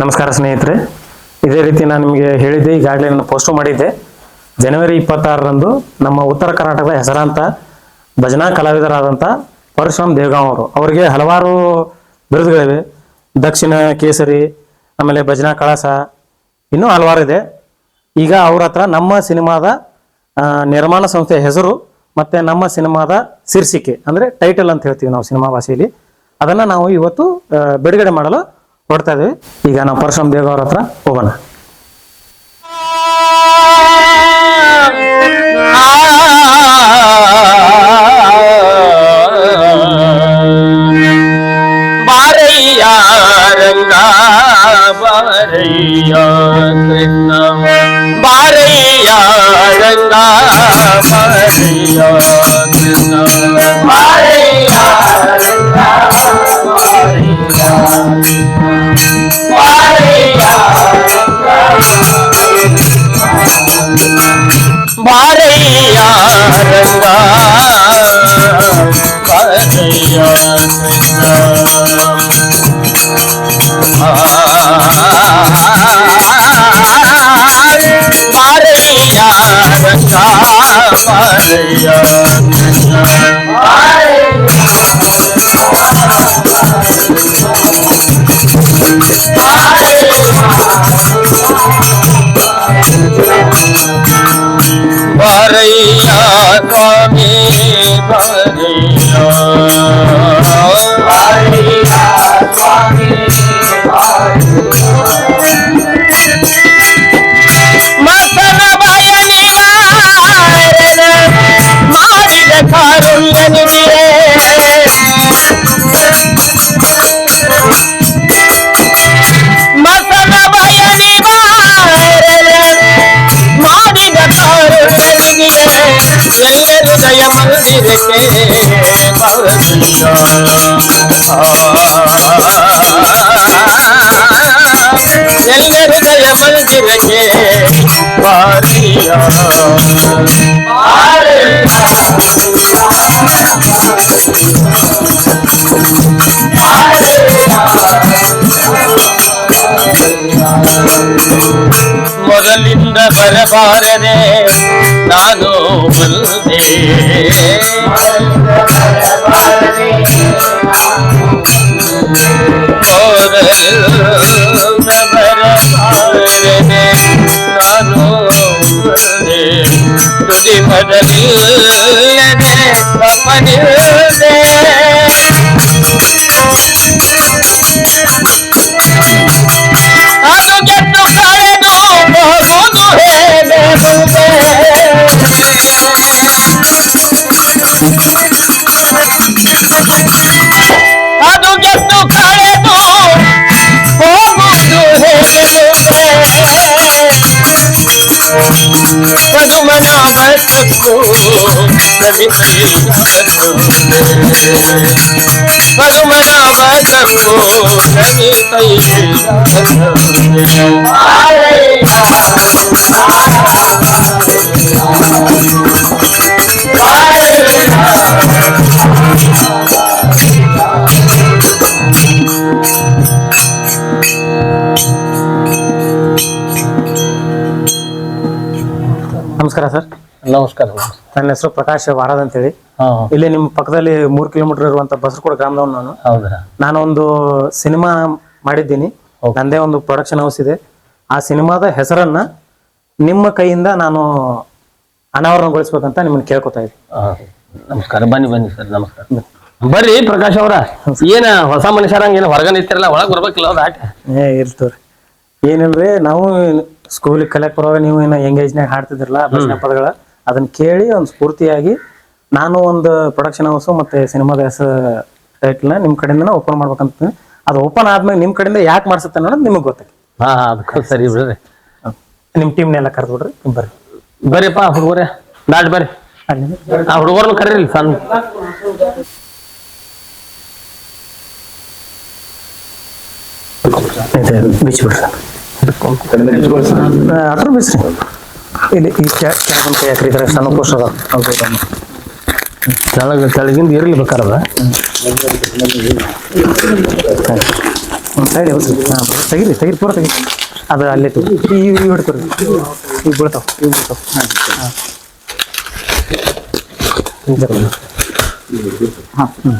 ನಮಸ್ಕಾರ ಸ್ನೇಹಿತರೆ. ಇದೇ ರೀತಿ ನಾನು ನಿಮಗೆ ಹೇಳಿದ್ದೆ, ಈಗಾಗಲೇ ನಾನು ಪೋಸ್ಟು ಮಾಡಿದ್ದೆ. ಜನವರಿ ಇಪ್ಪತ್ತಾರರಂದು ನಮ್ಮ ಉತ್ತರ ಕರ್ನಾಟಕದ ಹೆಸರಾಂತ ಭಜನಾ ಕಲಾವಿದರಾದಂಥ ಪರಶುರಾಮ್ ದೇವಗಾಂವ್ ಅವರು. ಅವರಿಗೆ ಹಲವಾರು ಬಿರುದುಗಳಿವೆ. ದಕ್ಷಿಣ ಕೇಸರಿ, ಆಮೇಲೆ ಭಜನಾ ಕಳಸ, ಇನ್ನೂ ಹಲವಾರು ಇದೆ. ಈಗ ಅವ್ರ ಹತ್ರ ನಮ್ಮ ಸಿನಿಮಾದ ನಿರ್ಮಾಣ ಸಂಸ್ಥೆಯ ಹೆಸರು ಮತ್ತು ನಮ್ಮ ಸಿನಿಮಾದ ಶೀರ್ಷಿಕೆ, ಅಂದರೆ ಟೈಟಲ್ ಅಂತ ಹೇಳ್ತೀವಿ ನಾವು ಸಿನಿಮಾ ಭಾಷೆಯಲ್ಲಿ. ಅದನ್ನು ನಾವು ಇವತ್ತು ಬಿಡುಗಡೆ ಮಾಡಲು ಹೊರಡ್ತಾ ಇದ್ದೀವಿ ಈಗ ನಾವು ಪರಶುರಾಮ್ ದೇವ್ ಅವ್ರ ಹತ್ರ ಹೋಗೋಣ. ಬಾರಯ್ಯ, ಕೃಷ್ಣ. ಬಾರಯ್ಯ, ರಂಗ, ಬಾರಯ್ಯ, ಕೃಷ್ಣ. ಬಾರಯ್ಯ ರಂಗ ಬಾರಯ್ಯ ಕೃಷ್ಣ ಬಾರಯ್ಯ எல்லருடைய மனதிறங்கே பாரியா பாரியா ಬಾರಿಯ ಮೊದಲಿಂದ ಬರಬಾರದೆ ನಾನು ಬಂದೆ ಮೊದಲಿಂದ ಬರಬಾರದೆ ನಾನು ಬಂದೆ ತುದಿ ಮೊದಲಿಲ್ಲದೆ ತಮ್ಮನಿಲ್ಲದೆ ಮುಂದೆ ಪದುಮನ ಬಸಕ್ಕು ಪದುಮನ ನಮಸ್ಕಾರ ಸರ್. ನಮಸ್ಕಾರ ನನ್ನ ಹೆಸರು ಪ್ರಕಾಶ್ ವಾರದ್ ಅಂತೇಳಿ. ಹೇಳಿ ಇಲ್ಲಿ ನಿಮ್ಮ ಪಕ್ಕದಲ್ಲಿ ಮೂರು ಕಿಲೋಮೀಟರ್ ಇರುವಂತ ಬಸರಕೋಡ ಗ್ರಾಮದವನು ನಾನು. ಹೌದಾ? ನಾನು ಒಂದು ಸಿನಿಮಾ ಮಾಡಿದ್ದೀನಿ. ನಂದೇ ಒಂದು ಪ್ರೊಡಕ್ಷನ್ ಹೌಸ್ ಇದೆ. ಆ ಸಿನಿಮಾದ ಹೆಸರನ್ನ ನಿಮ್ಮ ಕೈಯಿಂದ ನಾನು ಅನಾವರಣಗೊಳಿಸ್ಬೇಕಂತ ನಿಮ್ಮನ್ನ ಕೇಳ್ಕೊತಾ ಇದ್ದೀನಿ. ನಮಸ್ಕಾರ. ಬನ್ನಿ ಬನ್ನಿ ಸರ್. ನಮಸ್ಕಾರ. ಬರ್ರಿ ಪ್ರಕಾಶ್ ಅವರ. ಏನ ಹೊಸ ಮನುಷ್ಯರಂಗ ಏನು ಹೊರಗ ನಿಂತಿರಲ್ಲ ಒಳಗ್ ಬರ್ಬೇಕಿಲ್ಲ ಏ ಇರ್ತವ್ರಿ ಏನಿಲ್ರಿ ನಾವು ಸ್ಕೂಲಿಗೆ ಕಲಿಯಕ್ ಬರುವಾಗ ನೀವು ಏನೋ ಎಂಗೇಜ್ನಾಗ ಹಾಡ್ತಿದ್ರಲ್ಲ ಭಜನೆ ಪದಗಳ ಅದನ್ನ ಕೇಳಿ ಒಂದು ಸ್ಫೂರ್ತಿಯಾಗಿ ನಾನು ಒಂದು ಪ್ರೊಡಕ್ಷನ್ ಹೌಸ್ ಮತ್ತೆ ಸಿನಿಮಾದ ಹೆಸರು ಟೈಟ್ಲ್ನ ನಿಮ್ಮ ಕಡೆಯಿಂದ ಓಪನ್ ಮಾಡ್ಬೇಕಂತ ಅದು ಓಪನ್ ಆದ್ಮೇಲೆ ನಿಮ್ಮ ಕಡೆಯಿಂದ ಯಾಕೆ ಮಾಡ್ಸುತ್ತೆ ಅನ್ನೋದು ನಿಮಗೆ ಗೊತ್ತಾಗಿ ಹಾ ಅದಕ್ಕೆ ಸರಿ ಬಿಡ್ರಿ. ನಿಮ್ಮ ಟೀಮ್ನೆಲ್ಲ ಕರೆದು ಬಿಡ್ರಿ ಬರ್ರಿ. ಬರ್ರಿಪ್ಪ ಹುಡುಗರೇ ನಾಡ್ ಬರ್ರಿ. ಆ ಹುಡುಗರ್ನ ಕರೀರಿ ಸಣ್ಣ. ಬಿಚ್ಚಿ ಬಿಡ್ರಿ ಇಲ್ಲಿ ಈ ಕೈ ಕೆಳಗ ಕೆಳಗಿಂದ ಇರಲಿ ಹೌದು ಹಾಂ ತೆಗಿರಿ ತೆಗೀರಿ ಪೂರ ತೆಗಿರಿ ಅದು ಅಲ್ಲೇ ಈ ಇವು ಹಿಡ್ಕೊರಿ ಹಾಂ ಹ್ಞೂ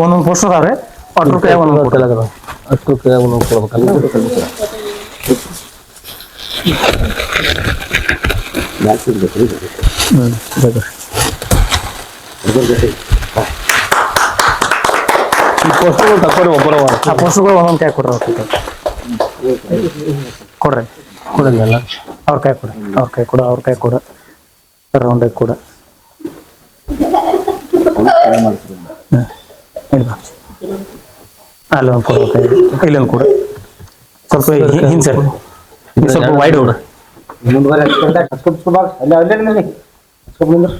ಒಂದೊಂದು ಅದಾವೆ ಒಟ್ಟು ರೂಪಾಯಿ ಒಂದೊಂದು ಅಷ್ಟು ರೂಪಾಯಿ ನಾವು ಕೊಡ್ಬೇಕಲ್ಲ. ಹ್ಞೂ ಬೇಕು ಈ ಪೋಸ್ಟರ್ ತಕ್ಕೊಡಿ ಒಬ್ಬರ ಆ ಪೋಸ್ಟ್ಗಳು ಒಂದೊಂದು ಕೈ ಕೊಡ್ರಿ ಅವ್ರ ಕೈ ಕೊಡ್ರಿ ಕೊಡಲ್ಲ ಅವ್ರ ಕೈ ಕೊಡ ಅವ್ರ ಕೈ ಕೊಡ ಅವ್ರ ಕೈ ಕೊಡ ರೌಂಡ್ ಕೊಡ ಹ್ಮ್. ಇಲ್ಲಿ ಬಾ. ಅಲ್ಲಿ ಒಂದು ಕೊಡು ಕೈ ಇಲ್ಲೊಂದು ಕೊಡು ಸ್ವಲ್ಪ ಹಿಂದೆ ಸರ್ ಸ್ವಲ್ಪ ವೈಡ್ ಹೊಡು ಮುಂದುವರೆ ಹಸ್ಕೊಬ್ ಸುಮಾರು ಅಲ್ಲೇ ಅಲ್ಲೇ ನಿಲ್ಲಿ. ಹಸ್ಕೊಬ್ ನಿಂದ್ರು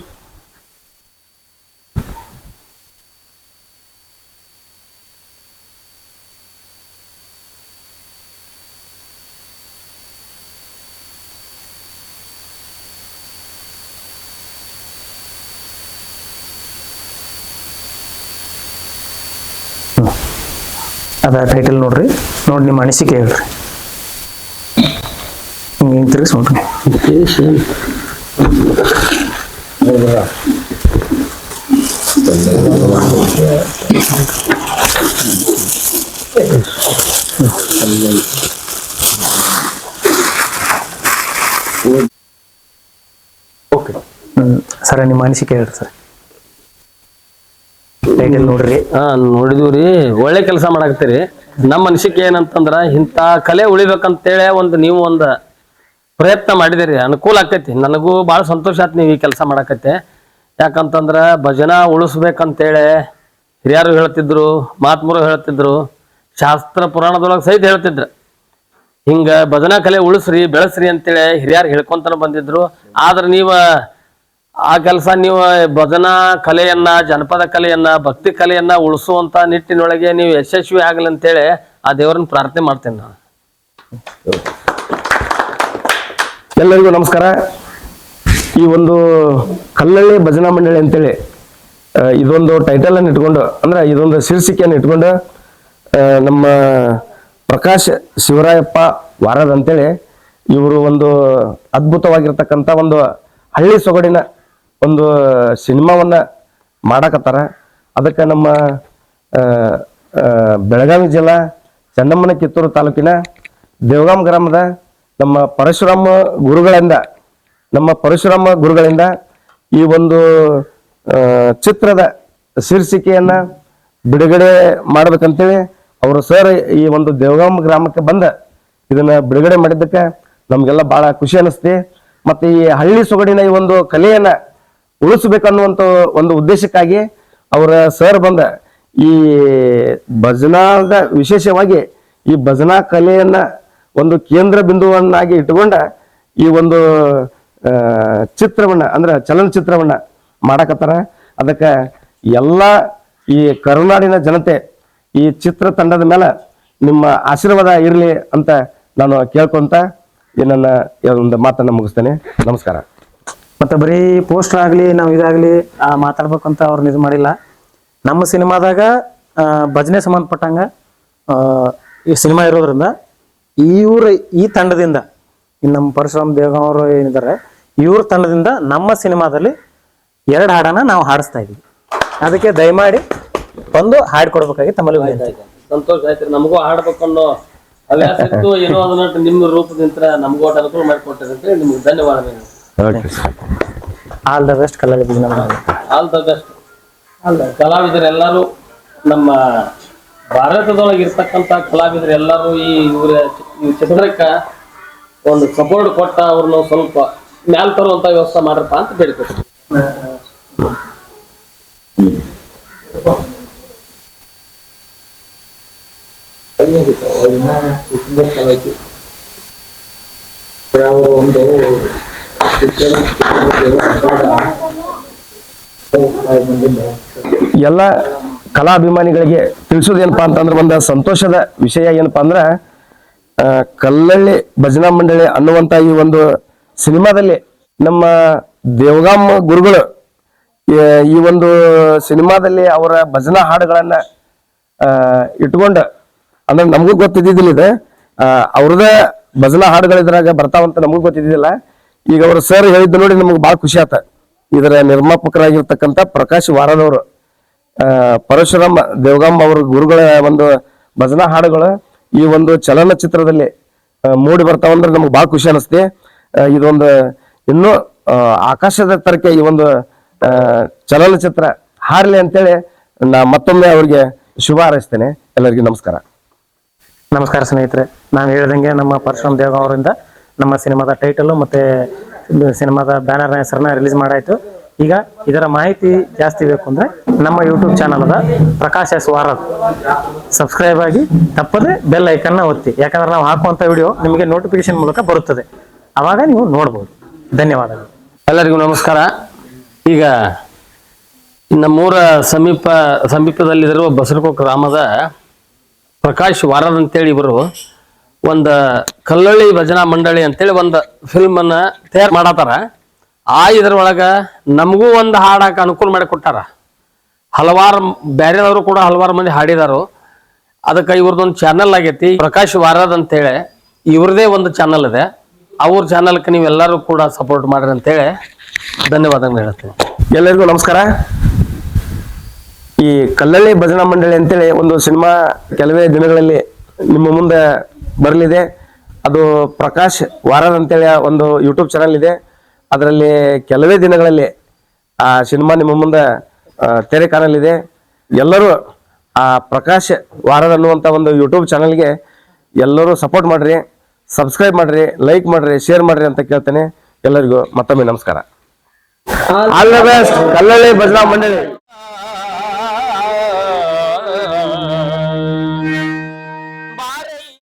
ಅದ ಟೈಟಲ್ ನೋಡ್ರಿ. ನೋಡಿ ನಿಮ್ಮ ಅನಿಸಿಕೆ ಹೇಳ್ರಿ. ನೋಡ್ರಿ ಓಕೆ ಸರ್ ನಿಮ್ಮ ಅನಿಸಿಕೆ ಹೇಳ್ರಿ ಸರ್. ಟೈಟಲ್ ನೋಡ್ರಿ. ಹಾ ನೋಡಿದ್ವಿ ಒಳ್ಳೆ ಕೆಲಸ ಮಾಡಾಕತ್ತೀರಿ. ನಮ್ಮ ಅನಿಸಿಕೆ ಏನಂತಂದ್ರ ಇಂಥ ಕಲೆ ಉಳಿಬೇಕಂತೇಳಿ ಒಂದು ನೀವು ಒಂದು ಪ್ರಯತ್ನ ಮಾಡಿದಿರಿ, ಅನುಕೂಲ ಆಕೈತಿ. ನನಗೂ ಭಾಳ ಸಂತೋಷ ಆಯ್ತು ನೀವು ಈ ಕೆಲಸ ಮಾಡಾಕತ್ತೆ. ಯಾಕಂತಂದ್ರೆ ಭಜನ ಉಳಿಸ್ಬೇಕಂತೇಳಿ ಹಿರಿಯರು ಹೇಳ್ತಿದ್ರು ಮಾತ್ಮರು ಹೇಳ್ತಿದ್ರು, ಶಾಸ್ತ್ರ ಪುರಾಣದೊಳಗೆ ಸಹಿತ ಹೇಳ್ತಿದ್ರು. ಹಿಂಗ ಭಜನಾ ಕಲೆ ಉಳಿಸ್ರಿ, ಬೆಳೆಸ್ರಿ ಅಂತೇಳಿ ಹಿರಿಯರು ಹೇಳ್ಕೊಂತಾನೆ ಬಂದಿದ್ರು. ಆದ್ರೆ ನೀವು ಆ ಕೆಲಸ ನೀವು ಭಜನಾ ಕಲೆಯನ್ನ, ಜನಪದ ಕಲೆಯನ್ನ, ಭಕ್ತಿ ಕಲೆಯನ್ನ ಉಳಿಸುವಂತ ನಿಟ್ಟಿನೊಳಗೆ ನೀವು ಯಶಸ್ವಿ ಆಗಲಿ ಅಂತೇಳಿ ಆ ದೇವರನ್ನ ಪ್ರಾರ್ಥನೆ ಮಾಡ್ತೇನೆ ನಾನು. ಎಲ್ಲರಿಗೂ ನಮಸ್ಕಾರ. ಈ ಒಂದು ಕಲ್ಲಳ್ಳಿ ಭಜನಾ ಮಂಡಳಿ ಅಂತೇಳಿ ಇದೊಂದು ಟೈಟಲ್ ಅನ್ನು ಇಟ್ಕೊಂಡು, ಅಂದ್ರೆ ಇದೊಂದು ಶೀರ್ಷಿಕೆಯನ್ನು ಇಟ್ಕೊಂಡು ನಮ್ಮ ಪ್ರಕಾಶ್ ಶಿವರಾಯಪ್ಪ ವಾರದ ಅಂತೇಳಿ, ಇವರು ಒಂದು ಅದ್ಭುತವಾಗಿರ್ತಕ್ಕಂಥ ಒಂದು ಹಳ್ಳಿ ಸೊಗಡಿನ ಒಂದು ಸಿನಿಮಾವನ್ನ ಮಾಡಕತ್ತಾರ. ಅದಕ್ಕೆ ನಮ್ಮ ಬೆಳಗಾವಿ ಜಿಲ್ಲಾ ಚನ್ನಮ್ಮನ ಕಿತ್ತೂರು ತಾಲೂಕಿನ ದೇವಗಾಮ್ ಗ್ರಾಮದ ನಮ್ಮ ಪರಶುರಾಮ ಗುರುಗಳಿಂದ, ನಮ್ಮ ಪರಶುರಾಮ ಗುರುಗಳಿಂದ ಈ ಒಂದು ಚಿತ್ರದ ಶೀರ್ಷಿಕೆಯನ್ನ ಬಿಡುಗಡೆ ಮಾಡ್ಬೇಕಂತೇಳಿ ಅವರು ಸರ್ ಈ ಒಂದು ದೇವಗಾಮ ಗ್ರಾಮಕ್ಕೆ ಬಂದ, ಇದನ್ನ ಬಿಡುಗಡೆ ಮಾಡಿದ್ದಕ್ಕೆ ನಮಗೆಲ್ಲ ಬಹಳ ಖುಷಿ ಅನಿಸ್ತಿ. ಮತ್ತೆ ಈ ಹಳ್ಳಿ ಸೊಗಡಿನ ಈ ಒಂದು ಕಲೆಯನ್ನ ಉಳಿಸ್ಬೇಕನ್ನುವಂತ ಒಂದು ಉದ್ದೇಶಕ್ಕಾಗಿ ಅವರ ಸರ್ ಬಂದ, ಈ ಭಜನಾದ ವಿಶೇಷವಾಗಿ ಈ ಭಜನಾ ಕಲೆಯನ್ನ ಒಂದು ಕೇಂದ್ರ ಬಿಂದುವನ್ನಾಗಿ ಇಟ್ಟುಕೊಂಡ ಈ ಒಂದು ಚಿತ್ರವನ್ನ, ಅಂದ್ರೆ ಚಲನಚಿತ್ರವನ್ನ ಮಾಡಕತ್ತಾರ. ಅದಕ್ಕೆ ಎಲ್ಲ ಈ ಕರುನಾಡಿನ ಜನತೆ ಈ ಚಿತ್ರ ತಂಡದ ಮೇಲೆ ನಿಮ್ಮ ಆಶೀರ್ವಾದ ಇರಲಿ ಅಂತ ನಾನು ಕೇಳ್ಕೊಂತ ನನ್ನ ಒಂದು ಮಾತನ್ನ ಮುಗಿಸ್ತೇನೆ. ನಮಸ್ಕಾರ. ಮತ್ತೆ ಬರೀ ಪೋಸ್ಟರ್ ಆಗಲಿ, ನಾವು ಇದಾಗಲಿ ಮಾತಾಡ್ಬೇಕಂತ ಅವ್ರನ್ನ ಇದು ಮಾಡಿಲ್ಲ. ನಮ್ಮ ಸಿನಿಮಾದಾಗ ಭಜನೆ ಸಂಬಂಧಪಟ್ಟಂಗ ಈ ಸಿನಿಮಾ ಇರೋದ್ರಿಂದ ಇವ್ರ ಈ ತಂಡದಿಂದ ನಮ್ಮ ಪರಶುರಾಮ್ ದೇವಗಾಂವ್ ಅವರು ಏನಿದ್ದಾರೆ ಇವ್ರ ತಂಡದಿಂದ ನಮ್ಮ ಸಿನಿಮಾದಲ್ಲಿ ಎರಡು ಹಾಡನ್ನ ನಾವು ಹಾಡಿಸ್ತಾ ಇದೀವಿ ಅದಕ್ಕೆ ದಯಮಾಡಿ ಬಂದು ಹಾಡು ಕೊಡ್ಬೇಕಾಗಿ ತಮ್ಮಲ್ಲಿ ವಿನಂತಿ. ಸಂತೋಷ ಆಯ್ತು ನಮಗೂ ಹಾಡ್ಬೇಕು ಅನ್ನೋ ಹವ್ಯಾಸ ಇತ್ತು ಏನೋ ಅದನ್ನ ನಿಮ್ಮ ರೂಪದಿಂದ ನಮಗೂ ಒಟ್ಟು ಅನುಕೂಲ ಮಾಡಿಕೊಟ್ಟಿರಂತೆ ನಿಮ್ಗೆ ಧನ್ಯವಾದಗಳು. ಆಲ್ ದ ಬೆಸ್ಟ್ ಕಲಾವಿದ ಆಲ್ ದ ಬೆಸ್ಟ್ ಅಲ್ಲ ಕಲಾವಿದರೆಲ್ಲರೂ ನಮ್ಮ ಭಾರತದೊಳಗೆ ಇರ್ತಕ್ಕಂಥ ಕಲಾವಿದರು ಎಲ್ಲರೂ ಈ ಇವರ ಚಿತ್ರಕ್ಕ ಒಂದು ಸಪೋರ್ಟ್ ಕೊಟ್ಟ ಅವ್ರನ್ನ ಸ್ವಲ್ಪ ಮ್ಯಾಲ್ ತರುವಂತ ವ್ಯವಸ್ಥೆ ಮಾಡ್ರಪ್ಪ ಅಂತ ಬೇಡ್ಕೊತೀನಿ ಒಂದು ಎಲ್ಲ ಕಲಾಭಿಮಾನಿಗಳಿಗೆ ತಿಳಿಸೋದೇನಪ್ಪಾ ಅಂತಂದ್ರೆ ಒಂದು ಸಂತೋಷದ ವಿಷಯ ಏನಪ್ಪಾ ಅಂದ್ರೆ ಕಲ್ಲಳ್ಳಿ ಭಜನಾ ಮಂಡಳಿ ಅನ್ನುವಂಥ ಈ ಒಂದು ಸಿನಿಮಾದಲ್ಲಿ ನಮ್ಮ ದೇವಗಾಮ್ ಗುರುಗಳು, ಈ- ಒಂದು ಸಿನಿಮಾದಲ್ಲಿ ಅವರ ಭಜನಾ ಹಾಡುಗಳನ್ನು ಇಟ್ಕೊಂಡು, ಅಂದ್ರೆ ನಮಗೂ ಗೊತ್ತಿದ್ದಿದ್ದಿಲ್ಲ ಇದು ಅವ್ರದೇ ಭಜನಾ ಹಾಡುಗಳಿದ್ರಾಗ ಬರ್ತಾವಂತ ನಮಗೂ ಗೊತ್ತಿದ್ದಿಲ್ಲ. ಈಗ ಅವರು ಸರ್ ಹೇಳಿದ್ದು ನೋಡಿ ನಮಗೆ ಭಾಳ ಖುಷಿ ಆತ. ಇದರ ನಿರ್ಮಾಪಕರಾಗಿರ್ತಕ್ಕಂಥ ಪ್ರಕಾಶ್ ವಾರದವರು. ಪರಶುರಾಮ್ ದೇವಗಾಮ್ ಅವ್ರ ಗುರುಗಳ ಒಂದು ಭಜನಾ ಹಾಡುಗಳು ಈ ಒಂದು ಚಲನಚಿತ್ರದಲ್ಲಿ ಮೂಡಿ ಮೂಡಿ ಬರ್ತಾವಂದ್ರೆ ನಮ್ಗೆ ಭಾಳ ಖುಷಿ ಅನಿಸ್ತಿ. ಇದೊಂದು ಇನ್ನೂ ಆಕಾಶದ ತರಕ್ಕೆ ಈ ಒಂದು ಚಲನಚಿತ್ರ ಹಾರಲಿ ಅಂತೇಳಿ ನಾ ಮತ್ತೊಮ್ಮೆ ಅವ್ರಿಗೆ ಶುಭ ಹಾರೈಸ್ತೇನೆ. ಎಲ್ಲರಿಗೂ ನಮಸ್ಕಾರ. ನಮಸ್ಕಾರ ಸ್ನೇಹಿತರೆ. ನಾನು ಹೇಳ್ದಂಗೆ ನಮ್ಮ ಪರಶುರಾಮ್ ದೇವ್ ಅವರಿಂದ ನಮ್ಮ ಸಿನಿಮಾದ ಟೈಟಲು ಮತ್ತೆ ಸಿನಿಮಾದ ಬ್ಯಾನರ್ನ ಹೆಸರನ್ನ ರಿಲೀಸ್ ಮಾಡಾಯ್ತು. ಈಗ ಇದರ ಮಾಹಿತಿ ಜಾಸ್ತಿ ಬೇಕು ಅಂದ್ರೆ ನಮ್ಮ ಯೂಟ್ಯೂಬ್ ಚಾನಲ್ ಅದ ಪ್ರಕಾಶ್ ಎಸ್ ವಾರದ್. ಸಬ್ಸ್ಕ್ರೈಬ್ ಆಗಿ ತಪ್ಪದೆ ಬೆಲ್ ಐಕನ್ನ ಒತ್ತಿ. ಯಾಕಂದ್ರೆ ನಾವು ಹಾಕುವಂತ ವಿಡಿಯೋ ನಿಮಗೆ ನೋಟಿಫಿಕೇಶನ್ ಮೂಲಕ ಬರುತ್ತದೆ. ಅವಾಗ ನೀವು ನೋಡ್ಬೋದು. ಧನ್ಯವಾದಗಳು. ಎಲ್ಲರಿಗೂ ನಮಸ್ಕಾರ. ಈಗ ನಮ್ಮೂರ ಸಮೀಪ, ಸಮೀಪದಲ್ಲಿರುವ ಬಸರಕೋ ಗ್ರಾಮದ ಪ್ರಕಾಶ್ ವಾರದ್ ಅಂತೇಳಿ ಇವರು ಒಂದು ಕಲ್ಲಳ್ಳಿ ಭಜನಾ ಮಂಡಳಿ ಅಂತೇಳಿ ಒಂದು ಫಿಲ್ಮನ್ನು ತಯಾರು ಮಾಡತ್ತಾರ. ಆ ಇದ್ರೊಳಗೆ ನಮಗೂ ಒಂದು ಹಾಡಕ್ಕೆ ಅನುಕೂಲ ಮಾಡಿ ಕೊಟ್ಟಾರ. ಹಲವಾರು ಬೇರೆದವರು ಕೂಡ ಹಲವಾರು ಮಂದಿ ಹಾಡಿದಾರು. ಅದಕ್ಕೆ ಇವ್ರದ್ದೊಂದು ಚಾನಲ್ ಆಗೈತಿ, ಪ್ರಕಾಶ್ ವಾರದ್ ಅಂತೇಳಿ. ಇವ್ರದೇ ಒಂದು ಚಾನಲ್ ಇದೆ. ಅವ್ರ ಚಾನಲ್ಗೆ ನೀವೆಲ್ಲರೂ ಕೂಡ ಸಪೋರ್ಟ್ ಮಾಡ್ರಿ ಅಂತೇಳಿ ಧನ್ಯವಾದಗಳು ಹೇಳ್ತೀನಿ. ಎಲ್ಲರಿಗೂ ನಮಸ್ಕಾರ. ಈ ಕಲ್ಲಳ್ಳಿ ಭಜನಾ ಮಂಡಳಿ ಅಂತೇಳಿ ಒಂದು ಸಿನಿಮಾ ಕೆಲವೇ ದಿನಗಳಲ್ಲಿ ನಿಮ್ಮ ಮುಂದೆ ಬರಲಿದೆ. ಅದು ಪ್ರಕಾಶ್ ವಾರದ್ ಅಂತೇಳಿ ಒಂದು ಯೂಟ್ಯೂಬ್ ಚಾನಲ್ ಇದೆ. ಅದರಲ್ಲಿ ಕೆಲವೇ ದಿನಗಳಲ್ಲಿ ಆ ಸಿನಿಮಾ ನಿಮ್ಮ ಮುಂದೆ ತೆರೆ ಕಾಣಲಿದೆ. ಎಲ್ಲರೂ ಆ ಪ್ರಕಾಶ್ ವಾರದ್ ಅನ್ನುವಂಥ ಒಂದು ಯೂಟ್ಯೂಬ್ ಚಾನಲ್ಗೆ ಎಲ್ಲರೂ ಸಪೋರ್ಟ್ ಮಾಡಿರಿ ಸಬ್ಸ್ಕ್ರೈಬ್ ಮಾಡಿರಿ ಲೈಕ್ ಮಾಡಿರಿ ಶೇರ್ ಮಾಡಿರಿ ಅಂತ ಕೇಳ್ತೇನೆ. ಎಲ್ಲರಿಗೂ ಮತ್ತೊಮ್ಮೆ ನಮಸ್ಕಾರ. ಆಲ್ ದ ಬೆಸ್ಟ್ ಕಲ್ಲಳ್ಳಿ ಭಜನಾ ಮಂಡಳಿ.